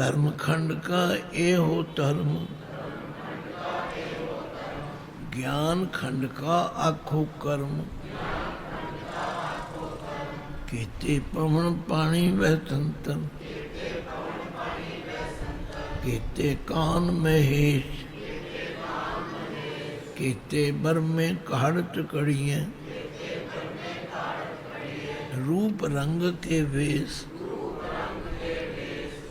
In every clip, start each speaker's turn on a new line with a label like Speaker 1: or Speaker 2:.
Speaker 1: ਧਰਮ ਖੰਡ ਕਾ ਇਹੋ ਧਰਮ ਗਿਆਨ ਖੰਡ ਕਾ ਆਖੋ ਕਰਮ ਕੀਤੇ ਪਵਨ ਪਾਣੀ ਵਹਿ ਤੰਤਨ ਕੀਤੇ ਕਾਨ ਮਹੇਸ਼ ਕੀਤੇ ਬਰਮੇ ਕਹੜ ਚਕੜੀਏ ਰੂਪ ਰੰਗ ਕੇ ਵੇਸ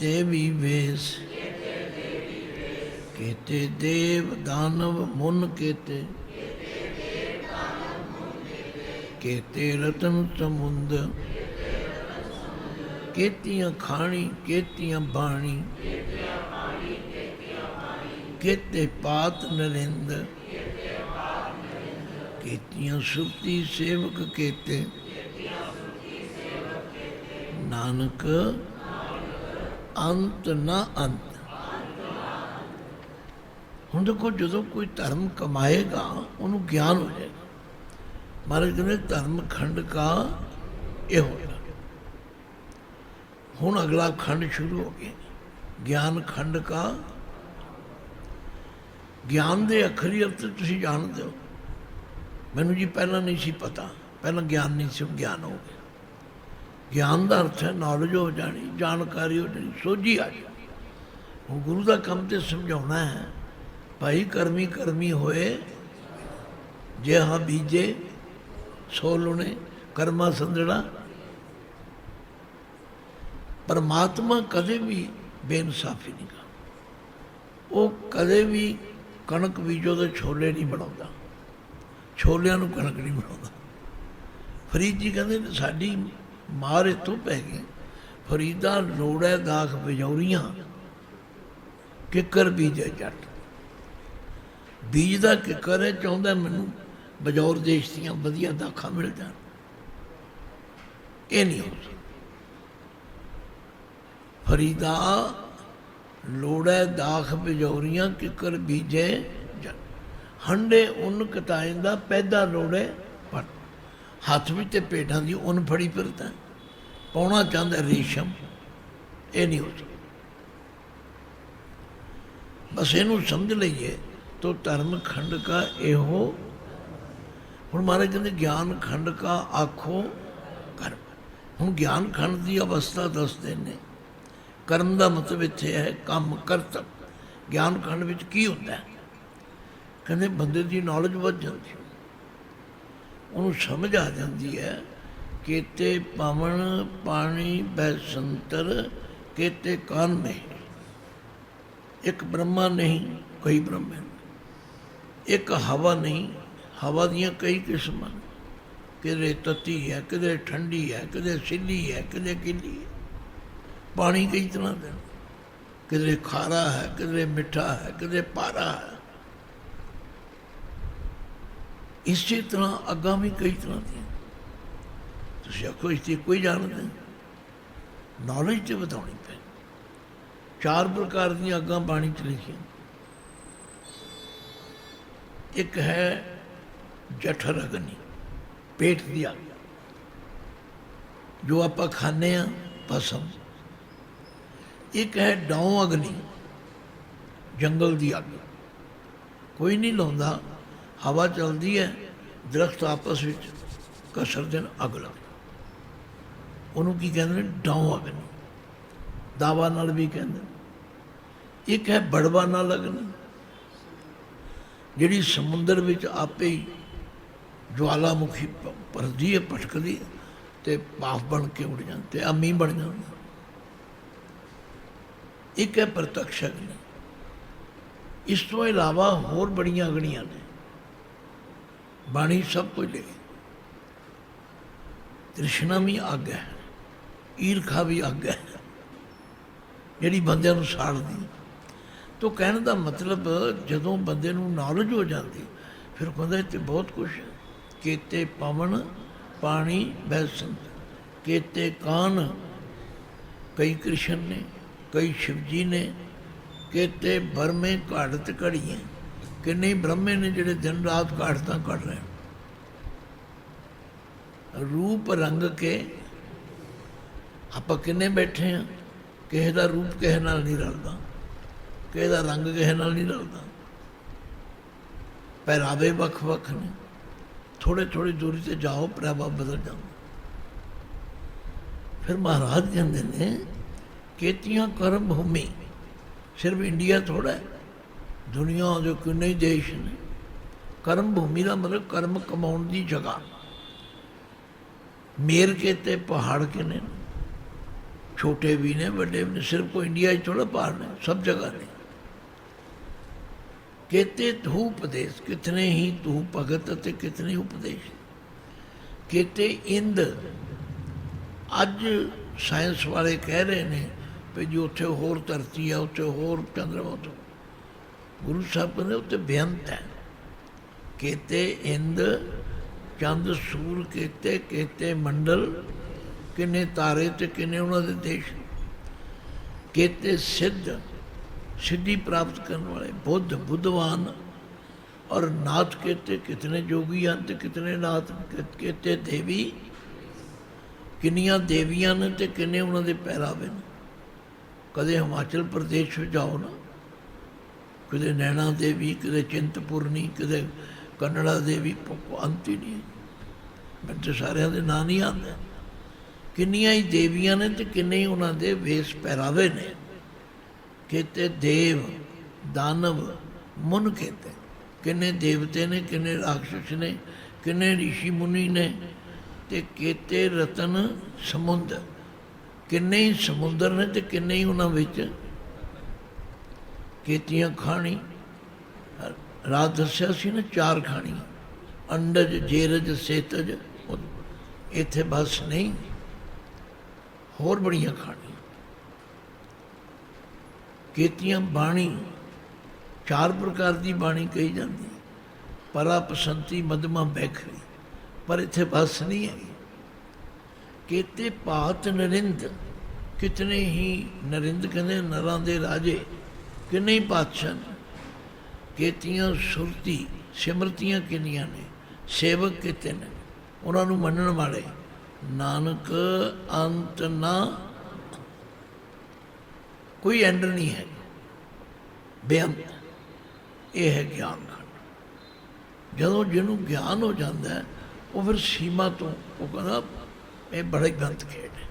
Speaker 1: ਦੇਵੀ ਵੇਸ, ਕੀਤੇ ਦੇਵ ਦਾਨਵ ਮੁਨ ਕੀਤੇ ਕੀਤੇ ਰਤਨ ਸਮੁੰਦ, ਕੀਤੀਆਂ ਖਾਣੀ, ਕੀਤੀਆਂ ਬਾਣੀ, ਕੀਤੇ ਪਾਤ ਨਰਿੰਦ, ਕੀਤੀਆਂ ਸੁਰਤੀ ਸੇਵਕ ਕੀਤੇ, ਨਾਨਕ ਅੰਤ ਨਾ ਅੰਤ। ਹੁਣ ਦੇਖੋ, ਜਦੋਂ ਕੋਈ ਧਰਮ ਕਮਾਏਗਾ, ਉਹਨੂੰ ਗਿਆਨ ਹੋ ਜਾਏਗਾ। ਮਹਾਰਾਜ ਕਹਿੰਦੇ, ਧਰਮ ਖੰਡ ਕਾ ਇਹ ਹੋਇਆ ਹੁਣ ਅਗਲਾ ਖੰਡ ਸ਼ੁਰੂ ਹੋ ਗਿਆ। ਗਿਆਨ ਖੰਡ ਕਾ। ਗਿਆਨ ਦੇ ਅਖਰੀ ਅਰਥ ਤੁਸੀਂ ਜਾਣਦੇ ਹੋ। ਮੈਨੂੰ ਜੀ ਪਹਿਲਾਂ ਨਹੀਂ ਸੀ ਪਤਾ। ਪਹਿਲਾਂ ਗਿਆਨ ਨਹੀਂ ਸੀ, ਹੁਣ ਗਿਆਨ ਹੋ ਗਿਆ। ਗਿਆਨ ਦਾ ਅਰਥ ਹੈ ਨੌਲੇਜ ਹੋ ਜਾਣੀ, ਜਾਣਕਾਰੀ ਹੋ ਜਾਣੀ, ਸੋਝੀ ਆ ਜਾਣੀ। ਹੁਣ ਗੁਰੂ ਦਾ ਕੰਮ ਤੇ ਸਮਝਾਉਣਾ ਹੈ, ਭਾਈ ਕਰਮੀ ਕਰਮੀ ਹੋਏ ਜੇ ਹਾਂ ਬੀਜੇ, ਸੋ ਲੁਣੇ, ਕਰਮਾ ਸੰਧੜਾ ਪਰਮਾਤਮਾ ਕਦੇ ਵੀ ਬੇਇਨਸਾਫੀ ਨਹੀਂ ਕਰਦਾ। ਉਹ ਕਦੇ ਵੀ ਕਣਕ ਬੀਜੋ ਤੇ ਛੋਲੇ ਨਹੀਂ ਬਣਾਉਂਦਾ। ਛੋਲਿਆਂ ਨੂੰ ਕਣਕ ਨਹੀਂ ਬਣਾਉਂਦਾ। ਫਰੀਦ ਜੀ ਕਹਿੰਦੇ ਸਾਡੀ ਮਾਰ ਇਤੋਂ ਪੈ ਗਈ ਫਰੀਦਾ ਲੋੜੈ ਦਾਖ ਬਜੌਰੀਆਂ ਕਿੱਕਰ ਬੀਜੇ ਜੱਟ। ਬੀਜ ਦਾ ਕਿੱਕਰ ਹੈ, ਚਾਹੁੰਦਾ ਮੈਨੂੰ ਬਜੌਰ ਦੇਸ਼ ਦੀਆਂ ਵਧੀਆ ਦਾਖਾਂ ਮਿਲ ਜਾਣ। ਇਹ ਨਹੀਂ ਹੋ ਫਰੀਦਾ ਲੋੜੈ ਦਾਖ ਬਜੌਰੀਆਂ ਕਿੱਕਰ ਬੀਜੇ ਜੱਟ। ਹੰਡੇ ਉਨ ਕਤਾਇੰਦਾ ਪੈਦਾ ਲੋੜੇ ਪਟ। ਹੱਥ ਵਿੱਚ ਤੇ ਪੇਟਾਂ ਦੀ ਉਨ ਫੜੀ ਫਿਰਦਾ। ਪਾਉਣਾ ਚਾਹੁੰਦਾ ਰੇਸ਼ਮ। ਇਹ ਨਹੀਂ ਹੋ ਸਕਦਾ। ਬਸ ਇਹਨੂੰ ਸਮਝ ਲਈਏ ਤੋ ਧਰਮ ਖੰਡ ਕਾ ਇਹੋ। ਹੁਣ ਮਹਾਰਾਜ ਕਹਿੰਦੇ ਗਿਆਨ ਖੰਡ ਕਾ ਆਖੋ ਕਰਮ ਹੁਣ ਗਿਆਨ ਖੰਡ ਦੀ ਅਵਸਥਾ ਦੱਸਦੇ ਨੇ ਕਰਮ ਦਾ ਮਤਲਬ ਇੱਥੇ ਹੈ ਕੰਮ ਕਰਤਬ ਗਿਆਨ ਖੰਡ ਵਿੱਚ ਕੀ ਹੁੰਦਾ ਕਹਿੰਦੇ ਬੰਦੇ ਦੀ ਨੌਲੇਜ ਵੱਧ ਜਾਂਦੀ ਹੈ। ਉਹਨੂੰ ਸਮਝ ਆ ਜਾਂਦੀ ਹੈ ਕੀਤੇ ਪਵਨ, ਪਾਣੀ, ਬੈਸੰਤਰ ਕੀਤੇ ਕਾਨ ਮੇ ਇੱਕ ਬ੍ਰਹਮਾ ਨਹੀਂ, ਕਈ ਬ੍ਰਹਮ ਹਨ ਇੱਕ ਹਵਾ ਨਹੀਂ, ਹਵਾ ਦੀਆਂ ਕਈ ਕਿਸਮਾਂ ਕਿਤੇ ਤਤੀ ਹੈ, ਕਿਤੇ ਠੰਡੀ ਹੈ, ਕਿਤੇ ਸਿੱਲੀ ਹੈ, ਕਿਤੇ ਗਿੱਲੀ ਹੈ। ਪਾਣੀ ਕਈ ਤਰ੍ਹਾਂ ਦਾ ਹੈ। ਕਿਤੇ ਖਾਰਾ ਹੈ, ਕਿਤੇ ਮਿੱਠਾ ਹੈ, ਕਿਤੇ ਪਾਰਾ ਹੈ। ਇਸੇ ਤਰ੍ਹਾਂ ਅੱਗਾਂ ਵੀ ਕਈ ਤਰ੍ਹਾਂ ਦੀਆਂ। ਤੁਸੀਂ ਆਖੋ, ਇਸ ਦੀ ਕੋਈ ਜਾਣਦੇ ਨੌਲੇਜ ਤੇ ਵਧਾਉਣੀ ਪੈ ਚਾਰ ਪ੍ਰਕਾਰ ਦੀਆਂ ਅੱਗਾਂ ਬਾਣੀ ਚ ਲਿਖੀਆਂ। ਇੱਕ ਹੈ ਜਠਰ ਅਗਨੀ, ਪੇਟ ਦੀ ਅੱਗ। ਜੋ ਆਪਾਂ ਖਾਂਦੇ ਆ ਭਸਮ। ਇੱਕ ਹੈ ਡੌਂ ਅਗਨੀ, ਜੰਗਲ ਦੀ ਅੱਗ। ਕੋਈ ਨਹੀਂ ਲਾਉਂਦਾ। ਹਵਾ ਚੱਲਦੀ ਹੈ, ਦਰਖਤ ਆਪਸ ਵਿੱਚ ਕਸਰਦੇ ਨੇ ਅੱਗ ਲੱਗਦੀ ਉਹਨੂੰ ਕੀ ਕਹਿੰਦੇ ਨੇ? ਡੌਂ ਅਗਨੀ ਦਾਵਾ ਨਾਲ ਵੀ ਕਹਿੰਦੇ ਨੇ। ਇੱਕ ਹੈ ਬੜਵਾ ਨਾਲ ਅਗਨੀ ਜਿਹੜੀ ਸਮੁੰਦਰ ਵਿੱਚ ਆਪੇ ਹੀ ਜਵਾਲਾਮੁਖੀ ਪ- ਭਰਦੀ ਹੈ, ਭਟਕਦੀ ਹੈ ਤੇ ਭਾਫ ਬਣ ਕੇ ਉੱਡ ਜਾਂਦੇ ਆ ਮੀਂਹ ਬਣ ਜਾਂਦਾ ਇੱਕ ਹੈ ਪ੍ਰਤੱਖ ਅਗਨੀ ਇਸ ਤੋਂ ਇਲਾਵਾ ਹੋਰ ਬੜੀਆਂ ਅਗਨੀਆਂ ਨੇ। ਬਾਣੀ ਸਭ ਕੁਝ ਲੈ ਤ੍ਰਿਸ਼ਨਾ ਵੀ ਅੱਗ ਹੈ, ਈਰਖਾ ਵੀ ਅੱਗ ਹੈ, ਜਿਹੜੀ ਬੰਦਿਆਂ ਨੂੰ ਸਾੜਦੀ। ਤੋ ਕਹਿਣ ਦਾ ਮਤਲਬ, ਜਦੋਂ ਬੰਦੇ ਨੂੰ ਨੌਲੇਜ ਹੋ ਜਾਂਦੀ, ਫਿਰ ਕਹਿੰਦਾ 'ਤੇ ਬਹੁਤ ਕੁਝ ਹੈ। ਕੀਤੇ ਪਵਨ, ਪਾਣੀ ਬੈਸੰਤ ਕੀਤੇ ਕਾਨ, ਕਈ ਕ੍ਰਿਸ਼ਨ ਨੇ, ਕਈ ਸ਼ਿਵਜੀ ਨੇ, ਕੀਤੇ ਬਰਮੇ ਘਾੜਤ ਘੜੀਆਂ ਕਿੰਨੇ ਬ੍ਰਹਮੇ ਨੇ ਜਿਹੜੇ ਦਿਨ ਰਾਤ ਘਾੜਤਾਂ ਕੱਢ ਰਹੇ ਰੂਪ ਰੰਗ ਕੇ ਆਪਾਂ ਕਿੰਨੇ ਬੈਠੇ ਆ? ਕਿਸੇ ਦਾ ਰੂਪ ਕਿਸੇ ਨਾਲ ਨਹੀਂ ਰਲਦਾ। ਕਿਸੇ ਦਾ ਰੰਗ ਕਿਸੇ ਨਾਲ ਨਹੀਂ ਰਲਦਾ। ਪਹਿਰਾਵੇ ਵੱਖ ਵੱਖ ਨੇ। ਥੋੜੇ ਥੋੜੀ ਦੂਰੀ ਤੇ ਜਾਓ, ਪਹਿਰਾਵਾ ਬਦਲ ਜਾਂਦਾ ਫਿਰ ਮਹਾਰਾਜ ਕਹਿੰਦੇ ਨੇ, ਕੇਤੀਆਂ ਕਰਮ ਭੂਮੀ। ਸਿਰਫ ਇੰਡੀਆ ਥੋੜਾ ਹੈ। ਦੁਨੀਆ ਦੇ ਕਿੰਨੇ ਹੀ ਦੇਸ਼ ਨੇ ਕਰਮ ਭੂਮੀ ਦਾ ਮਤਲਬ ਕਰਮ ਕਮਾਉਣ ਦੀ ਜਗ੍ਹਾ ਮੇਰ ਕੇ ਤੇ ਪਹਾੜ ਕਿਨੇ ਨੇ ਛੋਟੇ ਵੀ ਨੇ ਵੱਡੇ ਵੀ ਨੇ ਸਿਰਫ ਕੋਈ ਇੰਡੀਆ 'ਚ ਥੋੜਾ ਪਹਾੜ ਨੇ ਸਭ ਜਗ੍ਹਾ ਨੇ ਕੇਤੇ ਤੂ ਉਪਦੇਸ਼ ਕਿਤਨੇ ਹੀ ਤੂ ਭਗਤ ਅਤੇ ਕਿਤਨੇ ਉਪਦੇਸ਼ ਕੇਤੇ ਇੰਦ ਅੱਜ ਸਾਇੰਸ ਵਾਲੇ ਕਹਿ ਰਹੇ ਨੇ ਵੀ ਜੋ ਉੱਥੇ ਹੋਰ ਧਰਤੀ ਆ ਉੱਥੇ ਹੋਰ ਚੰਦਰਮਾ ਤੋਂ ਗੁਰੂ ਸਾਹਿਬ ਕਹਿੰਦੇ ਉੱਤੇ ਬੇਅੰਤ ਹੈ। ਕੇਤੇ ਇੰਦ, ਚੰਦ, ਸੂਰ, ਕੇਤੇ ਕੇਤੇ ਮੰਡਲ, ਕਿੰਨੇ ਤਾਰੇ ਤੇ ਕਿੰਨੇ ਉਹਨਾਂ ਦੇ ਦੇਸ਼। ਕੇਤੇ ਸਿੱਧ, ਸਿੱਧੀ ਪ੍ਰਾਪਤ ਕਰਨ ਵਾਲੇ, ਬੁੱਧ, ਬੁੱਧਵਾਨ, ਔਰ ਨਾਥ ਕੇਤੇ ਕਿਤਨੇ ਜੋਗੀ ਹਨ ਤੇ ਕਿਤਨੇ ਨਾਥ ਕੇਤੇ ਦੇਵੀ। ਕਿੰਨੀਆਂ ਦੇਵੀਆਂ ਨੇ ਤੇ ਕਿੰਨੇ ਉਹਨਾਂ ਦੇ ਪਹਿਰਾਵੇ ਨੇ। ਕਦੇ ਹਿਮਾਚਲ ਪ੍ਰਦੇਸ਼ ਵਿੱਚ ਜਾਓ ਨਾ ਕਿਤੇ ਨੈਣਾ ਦੇਵੀ ਕਦੇ ਚਿੰਤਪੁਰਨੀ ਕਿਤੇ ਕੰਨੜਾ ਦੇਵੀ ਪ- ਅੰਤ ਹੀ ਨਹੀਂ ਮੈਨੂੰ ਤਾਂ ਸਾਰਿਆਂ ਦੇ ਨਾਂ ਨਹੀਂ ਆਉਂਦੇ। ਕਿੰਨੀਆਂ ਹੀ ਦੇਵੀਆਂ ਨੇ ਤੇ ਕਿੰਨੇ ਹੀ ਉਹਨਾਂ ਦੇ ਵੇਸ਼ ਪਹਿਰਾਵੇ ਨੇ। ਕਿਤੇ ਦੇਵ, ਦਾਨਵ ਮੁਨ ਕਹਿੰਦੇ ਕਿੰਨੇ ਦੇਵਤੇ ਨੇ, ਕਿੰਨੇ ਰਾਖਸ਼ ਨੇ, ਕਿੰਨੇ ઋષਿ ਮੁਨੀ ਨੇ ਤੇ ਕਿਤੇ ਰਤਨ ਸਮੁੰਦਰ। ਕਿੰਨੇ ਹੀ ਸਮੁੰਦਰ ਨੇ ਤੇ ਕਿੰਨੇ ਹੀ ਉਹਨਾਂ ਵਿੱਚ ਕੀਤੀਆਂ ਖਾਣੀ ਰਾਤ ਦੱਸਿਆ ਸੀ ਨਾ ਚਾਰ ਖਾਣੀ ਅੰਡਜ ਜੇਰਜ ਸੇਤਜ ਇੱਥੇ ਬਸ ਨਹੀਂ ਹੋਰ ਬੜੀਆਂ ਖਾਣੀਆਂ ਕੀਤੀਆਂ ਬਾਣੀ ਚਾਰ ਪ੍ਰਕਾਰ ਦੀ ਬਾਣੀ ਕਹੀ ਜਾਂਦੀ ਹੈ। ਪਰਾ ਪਸੰਤੀ ਮਦਮਾ ਬੈਖਰੀ ਪਰ ਇੱਥੇ ਬਸ ਨਹੀਂ ਹੈ ਕੀਤੇ ਭਾਤ ਨਰਿੰਦ ਕਿਤਨੇ ਹੀ ਨਰਿੰਦ ਕਹਿੰਦੇ ਨਰਾਂ ਦੇ ਰਾਜੇ ਕਿੰਨੇ ਪਾਤਸ਼ਾਹ ਨੇ, ਕੀਤੀਆਂ ਸੁਰਤੀ, ਸਿਮਰਤੀਆਂ ਕਿੰਨੀਆਂ ਨੇ, ਸੇਵਕ ਕਿਤੇ ਨੇ, ਉਹਨਾਂ ਨੂੰ ਮੰਨਣ ਵਾਲੇ ਨਾਨਕ ਅੰਤ ਨਾ ਕੋਈ ਐਂਡ ਨਹੀਂ ਹੈ। ਬੇਅੰਤ, ਇਹ ਹੈ ਗਿਆਨ ਖੰਡ। ਜਦੋਂ ਜਿਹਨੂੰ ਗਿਆਨ ਹੋ ਜਾਂਦਾ ਉਹ ਫਿਰ ਸੀਮਾ ਤੋਂ, ਉਹ ਕਹਿੰਦਾ, ਇਹ ਬੜੇ ਹੀ ਗੰਤ ਖੇਡ ਹੈ।